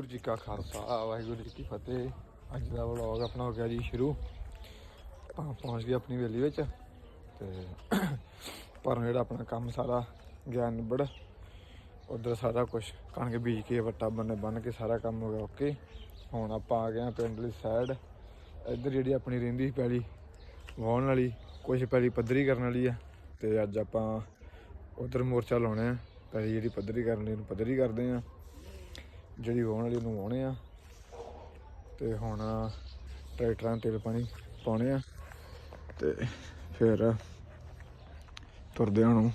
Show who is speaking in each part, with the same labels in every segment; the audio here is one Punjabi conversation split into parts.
Speaker 1: ਵਾਹਿਗੁਰੂ ਜੀ ਕਾ ਖਾਲਸਾ, ਵਾਹਿਗੁਰੂ ਜੀ ਕੀ ਫਤਿਹ। ਅੱਜ ਦਾ ਵਲੌਗ ਆਪਣਾ ਹੋ ਗਿਆ ਜੀ ਸ਼ੁਰੂ। ਆਪਾਂ ਪਹੁੰਚ ਗਏ ਆਪਣੀ ਵੇਲੀ ਵਿੱਚ ਤੇ ਪਰ ਜਿਹੜਾ ਆਪਣਾ ਕੰਮ ਸਾਰਾ ਗਿਆ ਨਿਬੜ, ਉਧਰ ਸਾਰਾ ਕੁਝ ਕਣਕ ਬੀਜ ਕੇ, ਵੱਟਾ ਬੰਨੇ ਬੰਨ ਕੇ ਸਾਰਾ ਕੰਮ ਹੋ ਗਿਆ ਓਕੇ ਹੁਣ ਆਪਾਂ ਆ ਗਏ ਆ ਪਿੰਡ ਦੀ ਸਾਈਡ ਇੱਧਰ ਜਿਹੜੀ ਆਪਣੀ ਰਹਿੰਦੀ ਸੀ ਪੈਲੀ, ਵਾਹਣ ਵਾਲੀ ਕੁਝ ਪੈਲੀ ਪੱਧਰੀ ਕਰਨ ਵਾਲੀ ਆ। ਤੇ ਅੱਜ ਆਪਾਂ ਉਧਰ ਮੋਰਚਾ ਲਾਉਣੇ ਆ, ਪੈਲੀ ਜਿਹੜੀ ਪੱਧਰੀ ਕਰਨ ਲਈ ਨੂੰ ਪੱਧਰੀ ਕਰਦੇ ਆ। ਜਿਹੜੀ ਵਾਹਣ ਵਾਲੀ ਨੂੰ ਵਾਹੁਣੇ ਆ। ਤੇ ਹੁਣ ਟਰੈਕਟਰਾਂ ਤੇਲ ਪਾਣੀ ਪਾਉਣੇ ਆ। ਤੇ ਫਿਰ ਤੁਰਦੇ ਹੁਣ।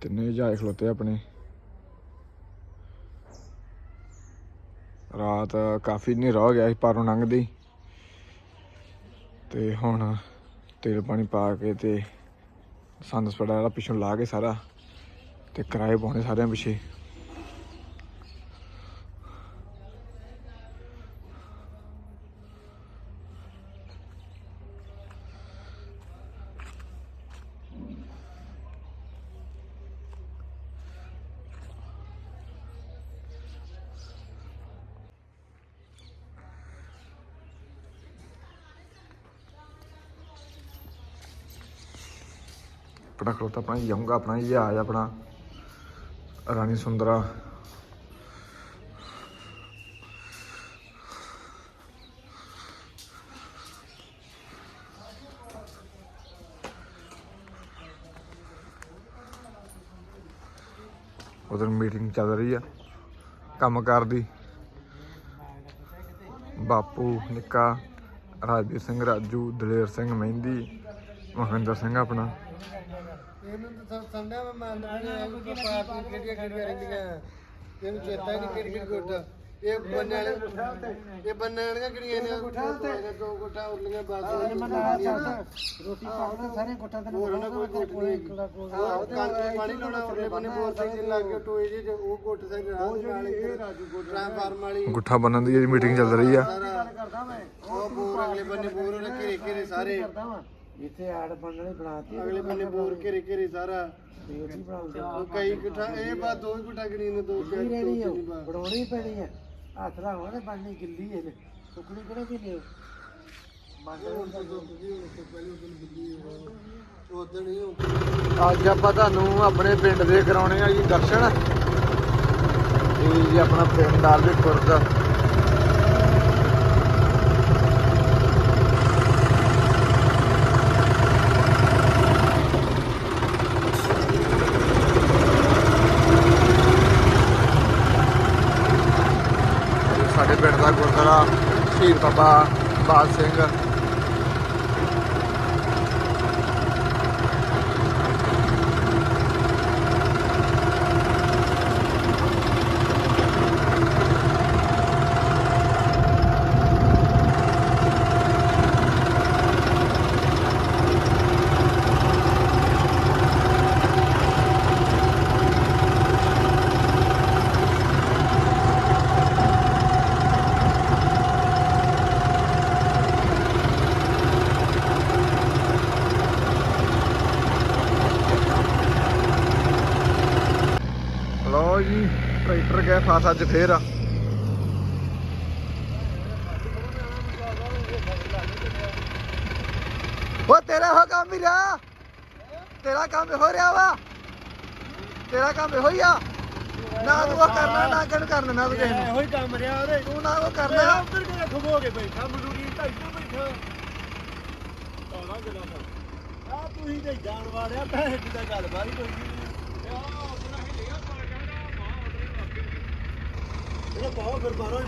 Speaker 1: ਤਿੰਨੇ ਜਾਏ ਖਲੋਤੇ ਆਪਣੇ। ਰਾਤ ਕਾਫੀ ਹਨੇਰਾ ਹੋ ਗਿਆ ਸੀ, ਪਾਰੋਂ ਲੰਘਦੀ। ਤੇ ਹੁਣ ਤੇਲ ਪਾਣੀ ਪਾ ਕੇ ਤੇ ਸੰਦ ਸਪੜਾ ਵਾਲਾ ਪਿੱਛੋਂ ਲਾ ਕੇ ਸਾਰਾ। ਤੇ ਕਿਰਾਏ ਪਾਉਣੇ ਸਾਰਿਆਂ ਪਿੱਛੇ। ਆਪਣਾ ਖਲੋਤਾ ਆਪਣਾ ਜਾਊਂਗਾ ਆਪਣਾ ਜਹਾਜ਼ ਆਪਣਾ। ਰਾਣੀ ਸੁੰਦਰਾ। ਉਧਰ ਮੀਟਿੰਗ ਚੱਲ ਰਹੀ ਆ। ਕੰਮ ਦੀ। ਬਾਪੂ, ਨਿੱਕਾ, ਰਾਜਵੀਰ ਸਿੰਘ, ਰਾਜੂ, ਦਲੇਰ ਸਿੰਘ ਮਹਿੰਦੀ, ਮਹਿੰਦਰ ਸਿੰਘ ਆਪਣਾ।
Speaker 2: ਇਹਨੂੰ ਤਾਂ ਸੰਡਿਆ ਮੈਂ ਮੰਨ ਰਿਹਾ ਕਿ ਪਾਪਾ ਕਿਹੜੀਆਂ ਕਿਹੜੀਆਂ ਰਹਿੰਦੀਆਂ। ਇਹਨੂੰ ਚੇਤਾ ਨਹੀਂ ਕਿਹੜੀ ਕਿਹੜੀ ਗੁੱਟ ਇਹ ਬੰਨੇ ਵਾਲੇ ਇਹ ਬੰਨੇ ਵਾਲੀਆਂ ਕਿਹੜੀਆਂ ਨੇ? ਦੋ ਗੁੱਟਾਂ ਉਰਲੀਆਂ ਬਾਸ।
Speaker 3: ਰੋਟੀ ਪਾਉਂਦੇ ਸਾਰੇ ਗੁੱਟਾਂ ਦੇ
Speaker 2: ਹੋਰ ਉਹਨਾਂ ਕੋਈ ਗੁੱਟ ਨਹੀਂ। ਆਹ ਕਾਂਗੇ ਪਾਣੀ ਲਾਉਣਾ ਉਹਨੇ ਬੰਨੇ ਬੋਰ ਸਾਈਡ ਲਾ ਕੇ ਟੋਏ ਜੀ ਉਹ ਗੁੱਟ ਸਾਈਡ ਰਾਹ ਨਾਲ ਇਹ ਰਾਜੂ ਗੁੱਟ ਟ੍ਰਾਂਸਫਾਰਮ ਵਾਲੀ
Speaker 1: ਗੁੱਠਾ ਬੰਨਣ ਦੀ ਜਿਹੜੀ ਮੀਟਿੰਗ ਚੱਲ ਰਹੀ ਆ।
Speaker 2: ਸਾਰਾ।
Speaker 3: ਕਰਦਾ ਮੈਂ
Speaker 2: ਉਹ ਬੋਰ ਅਗਲੇ ਬੰਨੇ ਬੋਰ ਉਹਨੇ ਘੇਰੇ ਘੇਰੇ ਸਾਰੇ।
Speaker 3: ਕਰਦਾ ਵਾਂ। ਇੱਥੇ ਆੜ ਬਣਨੇ ਬਣਾਤੀ
Speaker 2: ਅਗਲੇ ਬੰਨੇ ਬੋਰ ਘੇਰੇ ਘੇਰੇ ਸਾਰਾ।
Speaker 3: ਰੋਟੀ ਬਣਾਉਂਦੇ
Speaker 2: ਉਹ ਕਈ ਗੁੱਟਾਂ ਇਹ ਬਾਤ ਦੋ ਹੀ ਗੁੱਟਾਂ ਗਿਣੀ ਨੇ ਦੋ ਚਾਰ
Speaker 3: ਕੀ
Speaker 2: ਦੋ
Speaker 3: ਰਹਿਣੀ ਆ
Speaker 2: ਤਿੰਨ ਬਾਰ
Speaker 3: ਬਣਾਉਣੀ ਹੀ ਪੈਣੀ ਆ। ਹੱਥ ਤੇ ਬਣਨੀ ਗਿੱਲੀ ਹੈ ਟੁਕੜੀ ਕਿਹੜੇ ਵੀ ਲਿਓ
Speaker 2: ਹੀ
Speaker 1: ਅੱਜ ਆਪਾਂ ਤੁਹਾਨੂੰ ਆਪਣੇ ਪਿੰਡ ਦੇ ਕਰਾਉਣੇ ਆ ਜੀ ਦਰਸ਼ਨ। ਇਹ ਜੀ ਆਪਣਾ ਪਿੰਡ ਆਲੇਪੁਰ ਦਾ ਇਹ ਸਾਡੇ ਪਿੰਡ ਦਾ ਗੁਰਦੁਆਰਾ ਸ਼ਹੀਦ ਬਾਬਾ ਬਾਦ ਸਿੰਘ ਲਓ ਜੀ ਟਰੈਕਟਰ ਗਏ ਫਾਸ ਅੱਜ ਫੇਰ ਆ। ਉਹ ਤੇਰਾ ਹੋ ਕੰਮ ਹੀ ਰਿਹਾ। ਤੇਰਾ ਕੰਮ ਹੋ ਰਿਹਾ ਵਾ। ਤੇਰਾ ਕੰਮ ਇਹੋ ਹੀ ਆ। ਨਾ ਤੂੰ ਉਹ ਕਰਨਾ ਨਾ ਕਿਹਨੂੰ ਕਰਨਾ ਨਾ ਤੂੰ ਕਿਸੇ ਨੂੰ।
Speaker 2: ਇਹੋ ਹੀ ਕੰਮ ਰਿਹਾ ਉਹਦੇ।
Speaker 1: ਤੂੰ ਨਾ ਉਹ ਕਰਨਾ।
Speaker 2: ਉੱਧਰ ਕਿਹੜਾ ਖਬੋ ਕੇ ਬੈਠਾ ਮਜ਼ਦੂਰੀ ਢਾਈਓ ਬੈਠਾ। ਆਣਾ ਗੱਲਾਂ ਕਰ ਆ ਤੁਸੀਂ ਤੇ ਜਾਣ ਵਾਲਿਆ ਪੈਸੇ ਦੀ ਤਾਂ ਗੱਲ ਬਾਰੀ ਕੋਈ ਨਹੀਂ ਆ ਆਪਣਾ ਹੀ ਲਿਆ ਪਾ ਜਾਣਾ ਮਾਂ ਉਧਰੇ ਲੱਗੇ ਇਹ ਬਹੁਤ ਫਿਰ ਬਾਹਰੋਂ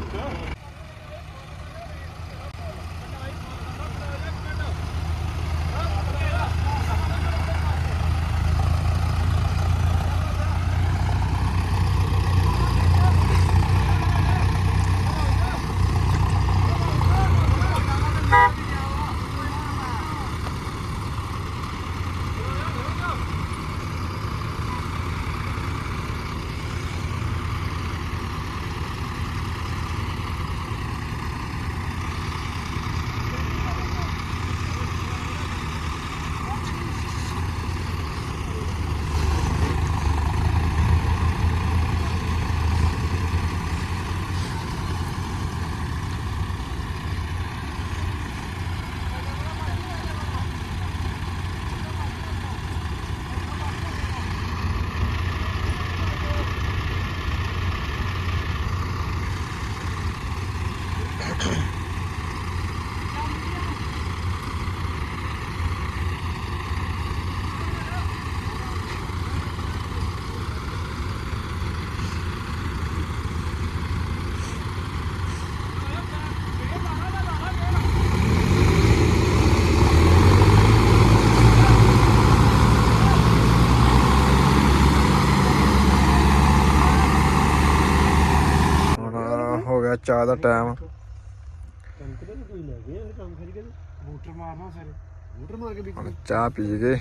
Speaker 1: ਚਾਹ ਦਾ ਟਾਈਮ
Speaker 2: ਕਣਕ ਦਾ ਵੀ ਕੋਈ ਲੈ ਗਿਆ ਇਹ ਕੰਮ ਕਰੀ ਕੇ
Speaker 3: ਮੋਟਰ ਮਾਰਨਾ ਸਾਰੇ
Speaker 2: ਮੋਟਰ ਮਾਰ ਕੇ ਵੀ
Speaker 1: ਹੁਣ ਚਾਹ ਪੀ ਕੇ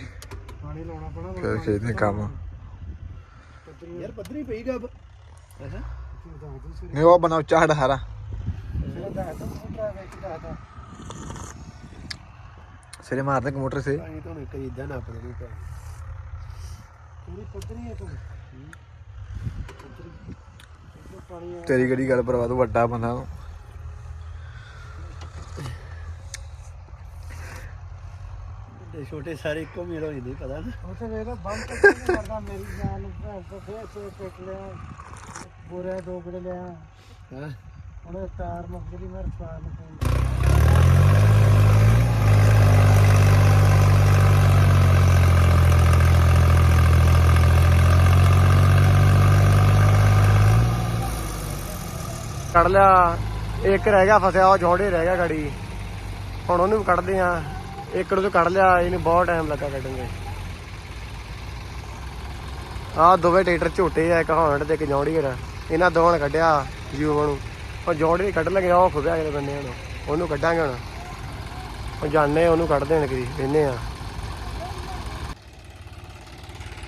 Speaker 3: ਪਾਣੀ ਲਾਉਣਾ ਪੈਣਾ
Speaker 1: ਫਿਰ ਖੇਡਦੇ ਕੰਮ
Speaker 2: ਯਾਰ ਪੱਧਰੀ ਪਈ ਗੱਬ ਅੱਛਾ।
Speaker 1: ਨਹੀਂ ਉਹ ਬਣਾਓ ਚਾਹ ਡਹਾਰਾ ਸਿਰੇ। ਮਾਰਦੇ ਕੰਪਿਊਟਰ ਸੇ।
Speaker 2: ਪਾਣੀ ਤੋਂ ਇੱਕ ਇਦਾਂ ਨਾ ਆਪਣੇ ਨੂੰ ਪੈ
Speaker 3: ਪੂਰੀ ਪੱਧਰੀ ਹੈ ਤੂੰ। ਪਾਣੀ
Speaker 1: ਤੇਰੀ ਕਿਹੜੀ ਗੱਲ ਪਰਵਾ ਤੂੰ ਵੱਡਾ ਬੰਦਾ ਤੂੰ।
Speaker 2: ਵੱਡੇ ਛੋਟੇ ਸਾਰੇ ਇੱਕੋ ਮੇਲ ਹੋ ਜਾਂਦੇ ਪਤਾ ਨਾ।
Speaker 3: ਉੱਥੇ ਵੇਖ ਬੰਮ ਤੱਕ ਨਹੀਂ ਕਰਦਾ ਮੇਰੀ ਜਾਨ ਨੂੰ ਭੈਣ ਤੋਂ ਫੇਰ ਸੇ ਟਿਕ ਲਿਆ ਬੋਰਿਆ ਦੋ ਗੜੇ ਲਿਆ।
Speaker 2: ਹਾਂ?
Speaker 3: ਹੁਣ ਤਾਰ ਮੁੱਕ ਗਈ ਮੈਂ ਨੂੰ
Speaker 4: ਕੱਢ ਲਿਆ। ਇੱਕ ਰਹਿ ਗਿਆ ਫਸਿਆ, ਉਹ ਜੋੜੇ ਰਹਿ ਗਿਆ ਗਾੜੀ। ਹੁਣ ਉਹਨੂੰ ਵੀ ਕੱਢਦੇ ਆ। ਇੱਕ ਨੂੰ ਕੱਢ ਲਿਆ, ਇਹਨੂੰ ਬਹੁਤ ਟਾਈਮ ਲੱਗਾ ਕੱਢਣ ਦੇ ਆਹ ਦੋਵੇਂ ਟਰੈਕਟਰ ਝੋਟੇ ਆ, ਇੱਕ ਹੌਂਡ ਤੇ ਇੱਕ ਜੌੜੀ ਇਹਨਾਂ ਦੋਵਾਂ ਨੇ ਕੱਢਿਆ ਜੂਵਨ ਨੂੰ। ਉਹ ਜੌੜੀ ਕੱਢ ਲਗੇ, ਉਹ ਖੁਬਿਆ ਅਗਲੇ ਬੰਦੇ ਹੁਣ ਉਹਨੂੰ ਕੱਢਾਂਗੇ ਹੁਣ। ਉਹ ਜਾਣੇ ਉਹਨੂੰ ਕੱਢ ਦੇਣ ਕਰੀ ਕਹਿੰਦੇ ਆ।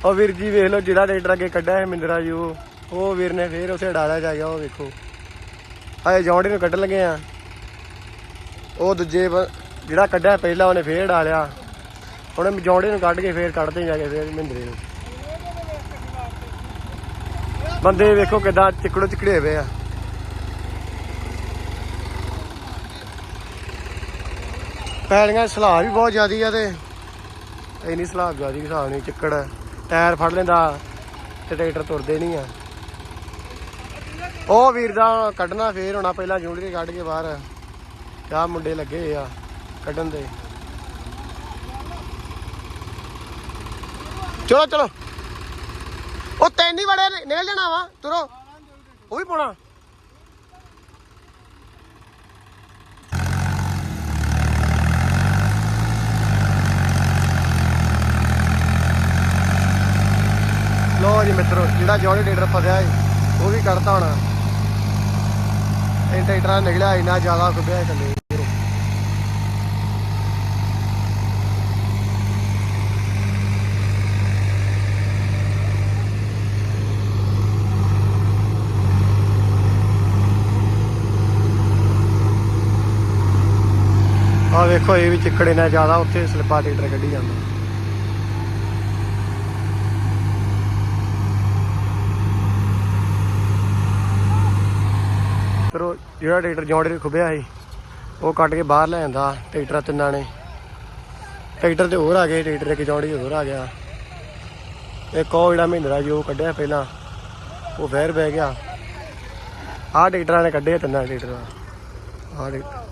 Speaker 4: ਉਹ ਵੀਰ ਜੀ ਵੇਖ ਲਓ ਜਿਹੜਾ ਟਰੈਕਟਰ ਅੱਗੇ ਕੱਢਿਆ ਹੈ ਮਿੰਦਰਾ ਜੀ ਉਹ ਵੀਰ ਨੇ ਫੇਰ ਉਥੇ ਡਾਲਾ ਜਾ ਗਿਆ, ਉਹ ਵੇਖੋ। ਹਾਏ ਜੌਂਡੀ ਨੂੰ ਕੱਢਣ ਲੱਗੇ ਆ। ਉਹ ਦੂਜੇ ਜਿਹੜਾ ਕੱਢਿਆ ਪਹਿਲਾਂ ਉਹਨੇ ਫੇਰ ਡਾਲਿਆ ਹੁਣ ਜੌਂਡੀ ਨੂੰ ਕੱਢ ਕੇ ਫੇਰ ਕੱਢਦੇ ਜਾ ਕੇ ਫੇਰ ਮਹਿੰਦਰੇ ਨੂੰ। ਬੰਦੇ ਵੇਖੋ ਕਿਦਾਂ ਚਿਕੜੋ ਚਿਕੜੇ ਹੋਏ ਆ। ਪੈਲੀਆਂ ਸਲਾਹ ਵੀ ਬਹੁਤ ਜ਼ਿਆਦੀ ਆ ਤੇ ਇੰਨੀ ਸਲਾਹ ਜ਼ਿਆਦੀ ਹਿਸਾਬ ਨਹੀਂ ਚਿੱਕੜ ਟਾਇਰ ਫੜ ਲੈਂਦਾ ਤੇ ਟਰੈਕਟਰ ਤੁਰਦੇ ਨਹੀਂ ਆ। ਉਹ ਵੀਰ ਦਾ ਕੱਢਣਾ ਫੇਰ ਹੋਣਾ, ਪਹਿਲਾਂ ਜੂੰਡਰੀ ਕੱਢ ਕੇ ਬਾਹਰ। ਆ ਮੁੰਡੇ ਲੱਗੇ ਆ ਕੱਢਣ ਦੇ। ਚਲੋ ਚਲੋ। ਉਹ ਤੈਨੂੰ ਹੀ ਬੜੇ ਨਿਕਲ ਜਾਣਾ ਵਾ, ਤੁਰੋ। ਉਹ ਵੀ ਪਾਉਣਾ। ਲੋ ਜੀ ਮਿੱਤਰੋ, ਜਿਹੜਾ ਜੌਨੀ ਲੀਡਰ ਫਸਿਆ ਏ ਉਹ ਵੀ ਕੱਢਤਾ ਹੋਣਾ। ਇਹ ਟਰੈਕਟਰਾਂ ਨਿਕਲਿਆ, ਇੰਨਾ ਜ਼ਿਆਦਾ ਖੁੱਬਿਆ ਥੱਲੇ। ਆ ਵੇਖੋ, ਇਹ ਵੀ ਚਿੱਕੜੇ ਨਾਲ ਜ਼ਿਆਦਾ, ਉੱਥੇ ਸਲਿੱਪਾ ਟਰੈਕਟਰ ਕੱਢੀ ਜਾਂਦਾ ਫਿਰ ਉਹ ਜਿਹੜਾ ਟਰੈਕਟਰ ਜੌਂਡੇ ਨੇ ਖੁੱਬਿਆ ਸੀ, ਉਹ ਕੱਟ ਕੇ ਬਾਹਰ ਲੈ ਜਾਂਦਾ ਟਰੈਕਟਰ ਤਿੰਨਾਂ ਨੇ। ਟਰੈਕਟਰ ਤੇ ਹੋਰ ਆ ਗਏ, ਟਰੈਕਟਰ ਇੱਕ ਜੌਂਡੀ ਹੋਰ ਆ ਗਿਆ। ਇੱਕ ਉਹ ਜਿਹੜਾ ਮਹਿੰਦਰਾ ਜੀ ਉਹ ਕੱਢਿਆ ਪਹਿਲਾਂ, ਉਹ ਫੇਰ ਬਹਿ ਗਿਆ। ਆਹ ਟਰੈਕਟਰਾਂ ਨੇ ਕੱਢੇ ਤਿੰਨਾਂ ਟਰੈਕਟਰ। ਆਹ ਟਰੈਕਟਰ